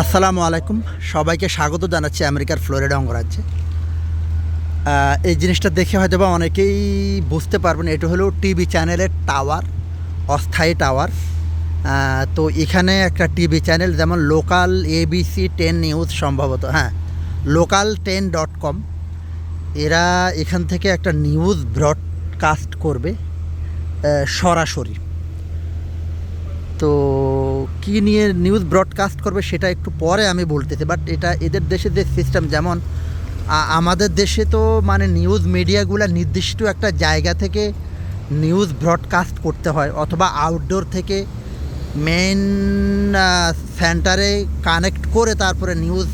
আসসালামু আলাইকুম। সবাইকে স্বাগত জানাচ্ছি আমেরিকার ফ্লোরিডা অঙ্গরাজ্যে। এই জিনিসটা দেখে হয়তো বা অনেকেই বুঝতে পারবেন, এটা হলো টিভি চ্যানেলের টাওয়ার, অস্থায়ী টাওয়ার। তো এখানে একটা টিভি চ্যানেল, যেমন লোকাল এবিসি টেন নিউজ সম্ভবত হ্যাঁ লোকাল টেন ডট কম। এরা এখান থেকে একটা নিউজ ব্রডকাস্ট করবে সরাসরি। তো কী নিয়ে নিউজ ব্রডকাস্ট করবে সেটা একটু পরে আমি বলতেছি বাট এটা এদের দেশে যে সিস্টেম যেমন আমাদের দেশে তো মানে নিউজ মিডিয়াগুলো নির্দিষ্ট একটা জায়গা থেকে নিউজ ব্রডকাস্ট করতে হয়, অথবা আউটডোর থেকে মেন সেন্টারে কানেক্ট করে তারপরে নিউজ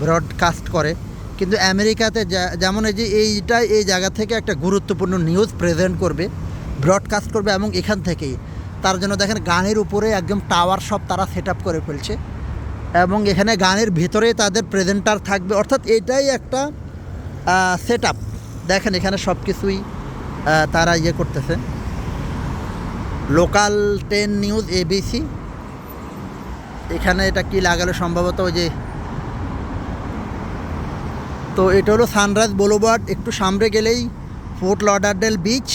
ব্রডকাস্ট করে। কিন্তু আমেরিকাতে যেমন এই যে এইটা এই জায়গা থেকে একটা গুরুত্বপূর্ণ নিউজ প্রেজেন্ট করবে ব্রডকাস্ট করবে এবং এখান থেকেই। তার জন্য দেখেন গানের উপরে একদম টাওয়ার সব তারা সেট করে ফেলছে। এবং এখানে গানের ভেতরে তাদের প্রেজেন্টার থাকবে। অর্থাৎ এটাই একটা সেট আপ দেখেন এখানে সব কিছুই তারা ইয়ে করতেছে। লোকাল টেন নিউজ এবিসি এখানে এটা কি লাগালো? সম্ভবত ওই যে, তো এটা হলো সানরাইজ বোলোবার্ড একটু সামনে গেলেই ফোর্ট লডারডেল বিচ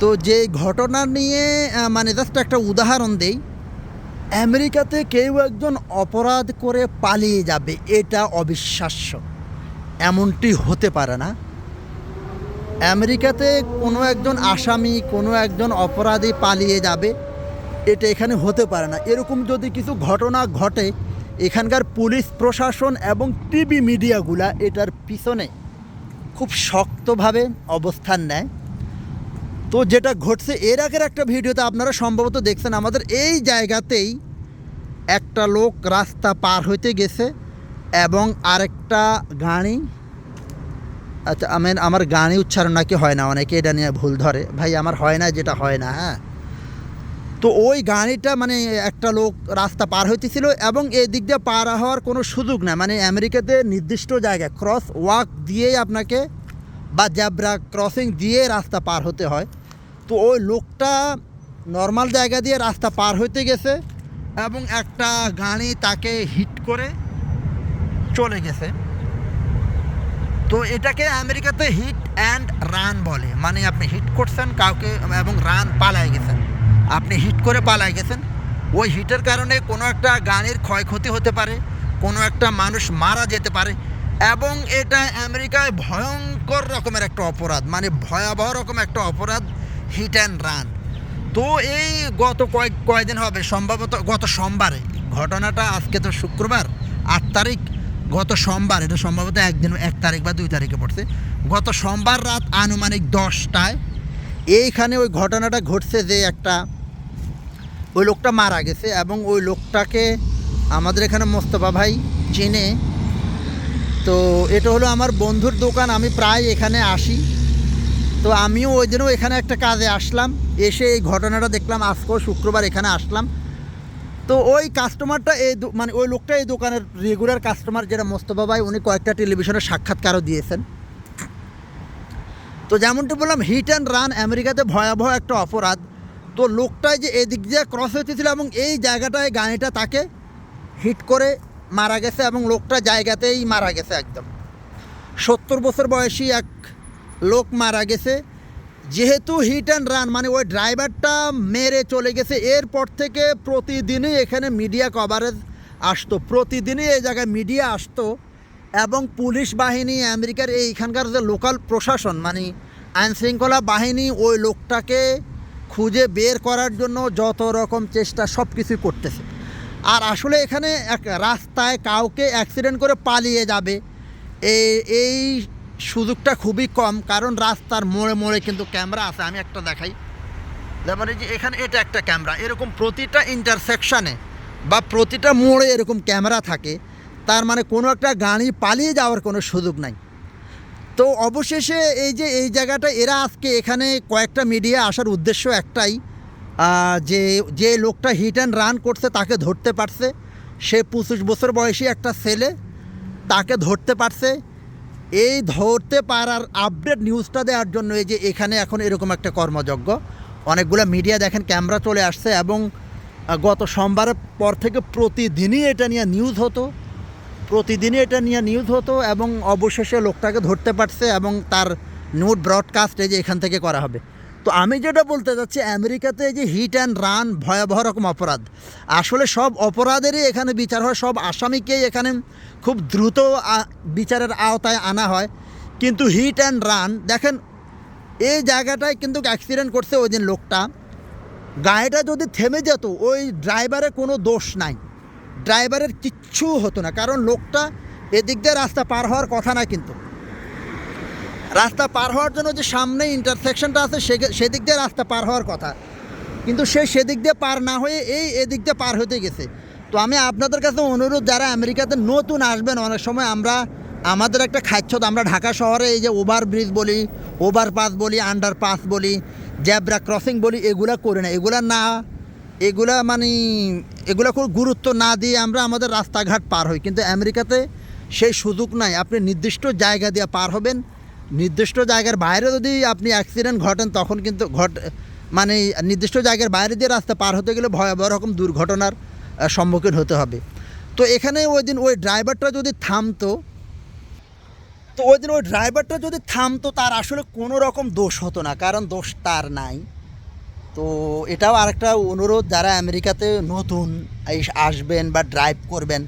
তো যে ঘটনা নিয়ে মানে জাস্ট একটা উদাহরণ দেই, আমেরিকাতে কেউ একজন অপরাধ করে পালিয়ে যাবে, এটা অবিশ্বাস্য। এমনটি হতে পারে না। আমেরিকাতে কোনো একজন আসামি, কোনো একজন অপরাধী পালিয়ে যাবে, এটা এখানে হতে পারে না। এরকম যদি কিছু ঘটনা ঘটে, এখানকার পুলিশ প্রশাসন এবং টিভি মিডিয়াগুলা এটার পিছনে খুব শক্তভাবে অবস্থান নেয়। তো যেটা ঘটছে, এর আগের একটা ভিডিওতে আপনারা সম্ভবত দেখছেন, আমাদের এই জায়গাতেই একটা লোক রাস্তা পার হইতে গেছে এবং আরেকটা গাড়ি আচ্ছা আমি আমার গাড়ি উচ্চারণ নাকি হয় না, অনেকে এটা নিয়ে ভুল ধরে। ভাই, আমার হয় না যেটা হয় না হ্যাঁ? তো ওই গাড়িটা মানে একটা লোক রাস্তা পার হইতেছিল এবং এই দিক দিয়ে পার হওয়ার কোনো সুযোগ না মানে আমেরিকাতে নির্দিষ্ট জায়গায় ক্রস ওয়াক দিয়েই আপনাকে বা জ্যাব্রা ক্রসিং দিয়ে রাস্তা পার হতে হয়। তো ওই লোকটা নর্মাল জায়গা দিয়ে রাস্তা পার হইতে গেছে এবং একটা গাড়ি তাকে হিট করে চলে গেছে। তো এটাকে আমেরিকাতে হিট অ্যান্ড রান বলে। মানে আপনি হিট করছেন কাউকে এবং রান পালায় গেছেন। আপনি হিট করে পালায় গেছেন। ওই হিটের কারণে কোনো একটা গাড়ির ক্ষয়ক্ষতি হতে পারে, কোনো একটা মানুষ মারা যেতে পারে এবং এটা আমেরিকায় ভয়ঙ্কর রকমের একটা অপরাধ মানে ভয়াবহ রকম একটা অপরাধ হিট অ্যান্ড রান তো এই গত কয়েক কয়েকদিন হবে, সম্ভবত গত সোমবারে, ঘটনাটা আজকে তো শুক্রবার, আট তারিখ, গত সোমবার, এটা সম্ভবত একদিন, এক তারিখ বা দুই তারিখে পড়ছে, গত সোমবার রাত আনুমানিক দশটায়, এইখানে ওই ঘটনাটা ঘটছে যে একটা, ওই লোকটা মারা গেছে এবং ওই লোকটাকে আমাদের এখানে মোস্তফা ভাই চেনে। তো এটা হলো আমার বন্ধুর দোকান, আমি প্রায় এখানে আসি। তো আমিও ওই দিনও এখানে একটা কাজে আসলাম। এসে এই ঘটনাটা দেখলাম, আজকেও শুক্রবার এখানে আসলাম। তো ওই কাস্টমারটা এই মানে ওই লোকটা এই দোকানের রেগুলার কাস্টমার যেটা মোস্তফা ভাই, উনি কয়েকটা টেলিভিশনের সাক্ষাৎকারও দিয়েছেন। তো যেমনটি বললাম হিট অ্যান্ড রান আমেরিকাতে ভয়াবহ একটা অপরাধ। তো লোকটাই যে এদিক দিয়ে ক্রস হইতেছিল এবং এই জায়গাটায় গাড়িটা তাকে হিট করে মারা গেছে এবং লোকটা জায়গাতেই মারা গেছে একদম। সত্তর বছর বয়সী এক লোক মারা গেছে। যেহেতু হিট অ্যান্ড রান মানে ওই ড্রাইভারটা মেরে চলে গেছে, এরপর থেকে প্রতিদিনই এখানে মিডিয়া কভারেজ আসতো। প্রতিদিনই এই জায়গায় মিডিয়া আসতো এবং পুলিশ বাহিনী, আমেরিকার এইখানকার যে লোকাল প্রশাসন মানে আইনশৃঙ্খলা বাহিনী, ওই লোকটাকে খুঁজে বের করার জন্য যত রকম চেষ্টা সব কিছুই করতেছে। আর আসলে এখানে এক রাস্তায় কাউকে অ্যাক্সিডেন্ট করে পালিয়ে যাবে এই এই সুযোগটা খুবই কম, কারণ রাস্তার মোড়ে মোড়ে কিন্তু ক্যামেরা আছে, আমি একটা দেখাই। যেমন এই যে এখানে এটা একটা ক্যামেরা, এরকম প্রতিটা ইন্টারসেকশানে বা প্রতিটা মোড়ে এরকম ক্যামেরা থাকে, তার মানে কোনো একটা গাড়ি পালিয়ে যাওয়ার কোনো সুযোগ নাই। তো অবশেষে এই যে এই জায়গাটা, এরা আজকে এখানে কয়েকটা মিডিয়া আসার উদ্দেশ্য একটাই যে যে লোকটা হিট অ্যান্ড রান করছে তাকে ধরতে পারছে। সে পঁচিশ বছর বয়সী একটা ছেলে, তাকে ধরতে পারছে। এই ধরতে পারার আপডেট নিউজটা দেওয়ার জন্য এই যে এখানে এখন এরকম একটা কর্মযজ্ঞ। অনেকগুলো মিডিয়া দেখেন ক্যামেরা চলে আসছে এবং গত সোমবারের পর থেকে প্রতিদিনই এটা নিয়ে নিউজ হতো। প্রতিদিনই এটা নিয়ে নিউজ হতো এবং অবশেষে লোকটাকে ধরতে পারছে এবং তার নোট ব্রডকাস্ট এই যে এখান থেকে করা হবে। তো আমি যেটা বলতে চাচ্ছি, আমেরিকাতে যে হিট অ্যান্ড রান ভয়াবহ রকম অপরাধ। আসলে সব অপরাধেরই এখানে বিচার হয়, সব আসামিকেই এখানে খুব দ্রুত বিচারের আওতায় আনা হয়। কিন্তু হিট অ্যান্ড রান দেখেন, এই জায়গাটায় কিন্তু অ্যাক্সিডেন্ট করছে ওই দিন লোকটা। গাড়িটা যদি থেমে যেত, ওই ড্রাইভারের কোনো দোষ নাই। ড্রাইভারের কিচ্ছু হতো না, কারণ লোকটা এদিক দিয়ে রাস্তা পার হওয়ার কথা না কিন্তু। রাস্তা পার হওয়ার জন্য যে সামনে ইন্টারসেকশনটা আছে সেদিক দিয়ে রাস্তা পার হওয়ার কথা। কিন্তু সে সেদিক দিয়ে পার না হয়ে এই এদিক দিয়ে পার হতে গেছে। তো আমি আপনাদের কাছে অনুরোধ, যারা আমেরিকাতে নতুন আসবেন, অনেক সময় আমরা, আমাদের একটা খাচ্ছত আমরা ঢাকা শহরে এই যে ওভার ব্রিজ বলি ওভার পাস বলি আন্ডার পাস বলি, জ্যাবরা ক্রসিং বলি, এগুলা করি না। এগুলা না, এগুলা মানে এগুলা খুব গুরুত্ব না দিয়ে আমরা আমাদের রাস্তাঘাট পার হই। কিন্তু আমেরিকাতে সেই সুযোগ নাই। আপনি নির্দিষ্ট জায়গা দিয়ে পার হবেন। নির্দিষ্ট জায়গার বাইরে যদি আপনি অ্যাক্সিডেন্ট ঘটেন, তখন কিন্তু ঘট মানে নির্দিষ্ট জায়গার বাইরে দিয়ে রাস্তা পার হতে গেলে ভয়াবহ রকম দুর্ঘটনার সম্মুখীন হতে হবে। তো এখানে ওই দিন ওই ড্রাইভারটা যদি থামতো, তো ওই দিন ওই ড্রাইভারটা যদি থামতো, তার আসলে কোনো রকম দোষ হতো না, কারণ দোষ তার নাই। তো এটাও আরেকটা অনুরোধ, যারা আমেরিকাতে নতুন আসবেন বা ড্রাইভ করবেন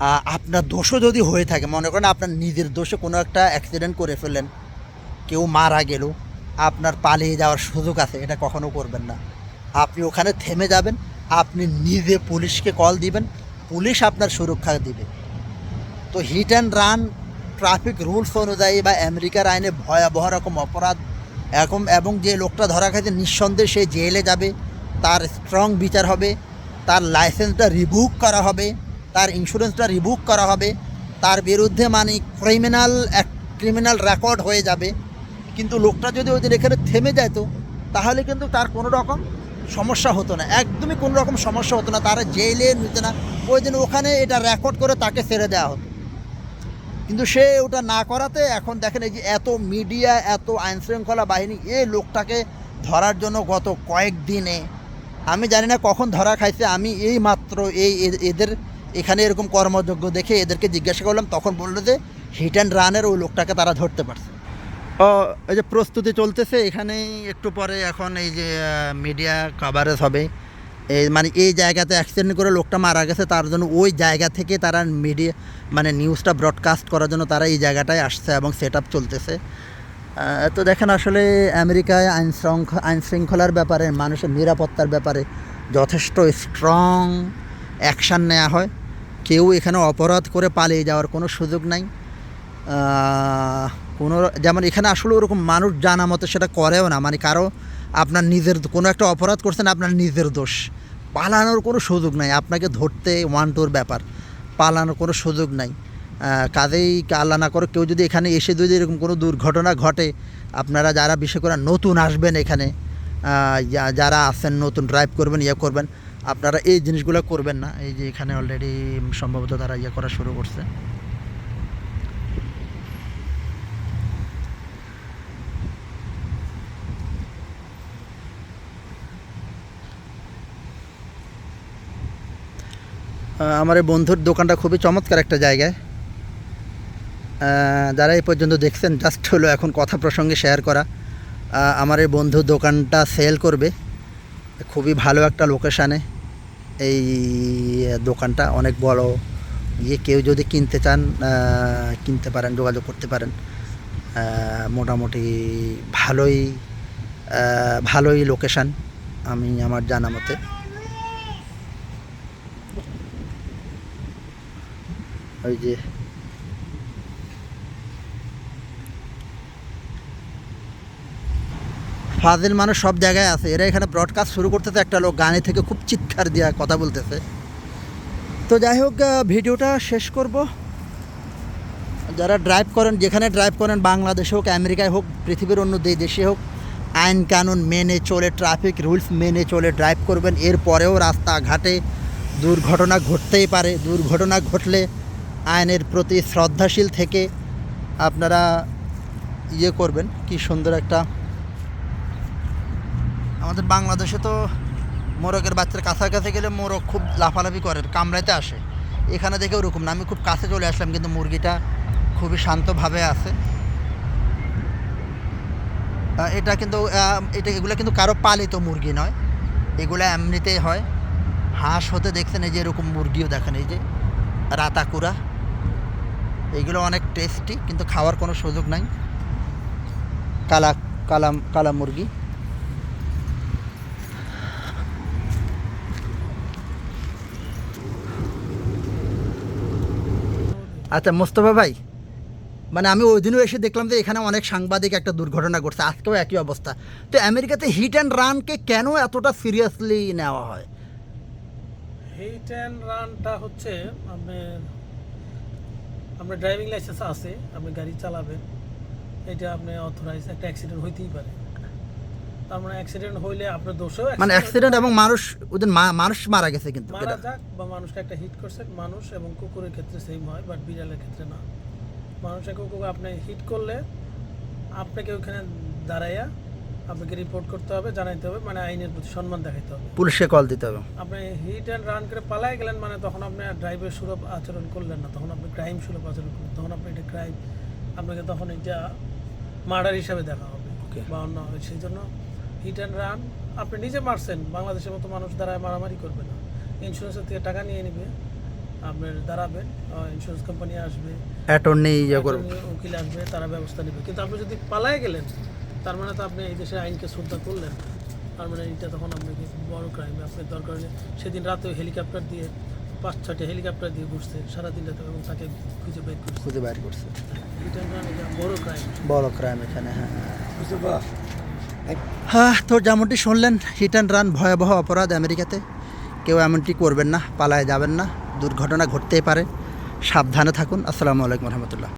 আপনার দোষও যদি হয়ে থাকে, মনে করেন আপনার নিজের দোষে কোনো একটা অ্যাক্সিডেন্ট করে ফেললেন, কেউ মারা গেল, আপনার পালিয়ে যাওয়ার সুযোগ আছে, এটা কখনো করবেন না। আপনি ওখানে থেমে যাবেন, আপনি নিজে পুলিশকে কল দিবেন, পুলিশ আপনার সুরক্ষা দিবে। তো hit and run traffic rules অনুযায়ী বা আমেরিকার আইনে ভয়াবহ রকম অপরাধ এখন এবং যে লোকটা ধরা খাইছে নিঃসন্দেহে সে জেলে যাবে, তার স্ট্রং বিচার হবে, তার লাইসেন্সটা রিভুক করা হবে। তার ইন্স্যুরেন্সটা রিভুক করা হবে। তার বিরুদ্ধে মানে ক্রিমিনাল এক ক্রিমিনাল রেকর্ড হয়ে যাবে। কিন্তু লোকটা যদি ওই এখানে থেমে যেত তাহলে কিন্তু তার কোনো রকম সমস্যা হতো না। একদমই কোনো রকম সমস্যা হতো না। তারা জেলে নিতে না, ওই দিন ওখানে এটা রেকর্ড করে তাকে ছেড়ে দেওয়া হতো। কিন্তু সে ওটা না করাতে এখন দেখেন এই যে এত মিডিয়া এত আইনশৃঙ্খলা বাহিনী এ লোকটাকে ধরার জন্য গত কয়েকদিনে, আমি জানি না কখন ধরা খাইছে, আমি এই মাত্র এই এদের এখানে এরকম কর্মযোগ্য দেখে এদেরকে জিজ্ঞাসা করলাম, তখন বলল যে হিট অ্যান্ড রানের ওই লোকটাকে তারা ধরতে পারছে। ও, এই যে প্রস্তুতি চলতেছে, এখানেই একটু পরে এখন এই যে মিডিয়া কাভারেজ হবে। এই মানে এই জায়গাতে অ্যাক্সিডেন্ট করে লোকটা মারা গেছে, তার জন্য ওই জায়গা থেকে তারা মিডিয়া মানে নিউজটা ব্রডকাস্ট করার জন্য তারা এই জায়গাটায় আসছে এবং সেট আপ চলতেছে তো দেখেন আসলে আমেরিকায় আইন আইন শৃঙ্খলার ব্যাপারে, মানুষের নিরাপত্তার ব্যাপারে যথেষ্ট স্ট্রং অ্যাকশান নেওয়া হয়। কেউ এখানে অপরাধ করে পালিয়ে যাওয়ার কোনো সুযোগ নাই। কোনো যেমন এখানে আসলে ওরকম মানুষ জানা মতো সেটা করেও না। মানে কারও আপনার নিজের কোনো একটা অপরাধ করছেন, আপনার নিজের দোষ। পালানোর কোনো সুযোগ নাই। আপনাকে ধরতে ওয়ান টুর ব্যাপার। পালানোর কোনো সুযোগ নাই। কাজেই আল্লাহ না করে কেউ যদি এখানে এসে যদি এরকম কোনো দুর্ঘটনা ঘটে, আপনারা যারা বিশেষ করে নতুন আসবেন এখানে যারা আছেন, নতুন ড্রাইভ করবেন ইয়ে করবেন আপনারা এই জিনিসগুলো করবেন না। এই যে এখানে অলরেডি সম্ভবত তারা ইয়ে করা শুরু করছে। আমার এই বন্ধুর দোকানটা খুবই চমৎকার একটা জায়গায়। যারা এই পর্যন্ত দেখছেন জাস্ট হলো এখন কথা প্রসঙ্গে শেয়ার করা। আমার এই বন্ধু দোকানটা সেল করবে। খুবই ভালো একটা লোকেশানে এই দোকানটা অনেক বড়। ইয়ে কেউ যদি কিনতে চান কিনতে পারেন, যোগাযোগ করতে পারেন। মোটামুটি ভালোই ভালোই লোকেশান আমি আমার জানা মতে। ওই যে ফাজিল মানুষ সব জায়গায় আছে। এরা এখানে ব্রডকাস্ট শুরু করতেছে, একটা লোক গানে থেকে খুব চিৎকার দিয়া কথা বলতেছে। তো যাই হোক ভিডিওটা শেষ করব। যারা ড্রাইভ করেন, যেখানে ড্রাইভ করেন, বাংলাদেশে হোক, আমেরিকায় হোক, পৃথিবীর অন্য দেশে হোক, আইন কানুন মেনে চলে ট্রাফিক রুলস মেনে চলে ড্রাইভ করবেন। এরপরেও রাস্তাঘাটে দুর্ঘটনা ঘটতেই পারে। দুর্ঘটনা ঘটলে আইনের প্রতি শ্রদ্ধাশীল থেকে আপনারা ইয়ে করবেন। কি সুন্দর একটা আমাদের বাংলাদেশে তো মোরগের বাচ্চার কাছাকাছি গেলে মোরগ খুব লাফালাফি করে, কামড়াইতে আসে। এখানে দেখে ওরকম না, আমি খুব কাছে চলে আসলাম, কিন্তু মুরগিটা খুবই শান্তভাবে আছে। এটা কিন্তু এটা, এগুলো কিন্তু কারও পালিত মুরগি নয়। এগুলো এমনিতেই হয়। হাঁস হতে দেখছেন, এই যে এরকম মুরগিও দেখেন, এই যে রাতাকুরা। এইগুলো অনেক টেস্টি কিন্তু খাওয়ার কোনো সুযোগ নাই। কালা কালাম কালা মুরগি। আচ্ছা মোস্তফা ভাই মানে আমি ওই দিনও এসে দেখলাম যে এখানে অনেক সাংবাদিক একটা দুর্ঘটনা ঘটছে, আজকেও একই অবস্থা। তো আমেরিকাতে হিট অ্যান্ড রানকে কেন এতটা সিরিয়াসলি নেওয়া হয়? হিট অ্যান্ড রানটা হচ্ছে, আপনি, আপনার ড্রাইভিং লাইসেন্স আছে, আপনি গাড়ি চালাবেন, এটা আপনি অথরাইজ একটা অ্যাক্সিডেন্ট হইতেই পারে। তার মানে অ্যাক্সিডেন্ট হইলে আপনার দোষেও মানে অ্যাক্সিডেন্ট এবং মানুষ ওদের মানুষ মারা গেছে কিন্তু মারা যাক বা মানুষকে একটা হিট করছে মানুষ এবং কুকুরের ক্ষেত্রে সেম হয় বাট বিড়ালের ক্ষেত্রে না। মানুষের কুকুর আপনি হিট করলে আপনাকে ওখানে দাঁড়াইয়া আপনাকে রিপোর্ট করতে হবে জানাইতে হবে মানে আইনের প্রতি সম্মান দেখাইতে হবে। পুলিশে কল দিতে হবে। আপনি হিট অ্যান্ড রান করে পালাই গেলেন মানে তখন আপনি ড্রাইভের সুলভ আচরণ করলেন না তখন আপনি ক্রাইম সুলভ আচরণ করলেন তখন আপনি এটা ক্রাইম আপনাকে তখন এটা মার্ডার হিসাবে দেখা হবে. বা অন্য সেই জন্য হিট অ্যান্ড রান আপনি নিজে মারছেন বাংলাদেশের মতো মানুষ দ্বারায় মারামারি করবে না। ইন্স্যুরেন্সের থেকে টাকা নিয়ে নেবে আপনার দাঁড়াবেন ইন্স্যুরেন্স কোম্পানি আসবে অ্যাটর্নি ইয়ে করবে। উকিল আসবে তারা ব্যবস্থা নেবে। কিন্তু আপনি যদি পালায় গেলেন তার মানে তো আপনি এই দেশের আইনকে শ্রদ্ধা করলেন তার মানে এটা তখন আপনাকে বড় ক্রাইম আপনার দরকার সেদিন রাতে হেলিকপ্টার দিয়ে পাঁচ ছয়টা হেলিকপ্টার দিয়ে ঘুরছে সারাদিন রাতে এবং তাকে খুঁজে বের করছে। খুঁজে বাইর করছে। এটা এটা বড় ক্রাইম বড় ক্রাইম এখানে হ্যাঁ। হ্যাঁ তো যেমনটি শুনলেন, হিট অ্যান্ড রান ভয়াবহ অপরাধ আমেরিকাতে। কেউ এমনটি করবেন না, পালায় যাবেন না, দুর্ঘটনা ঘটতেই পারে। সাবধানে থাকুন। আসসালামু আলাইকুম রহমতুল্লাহ।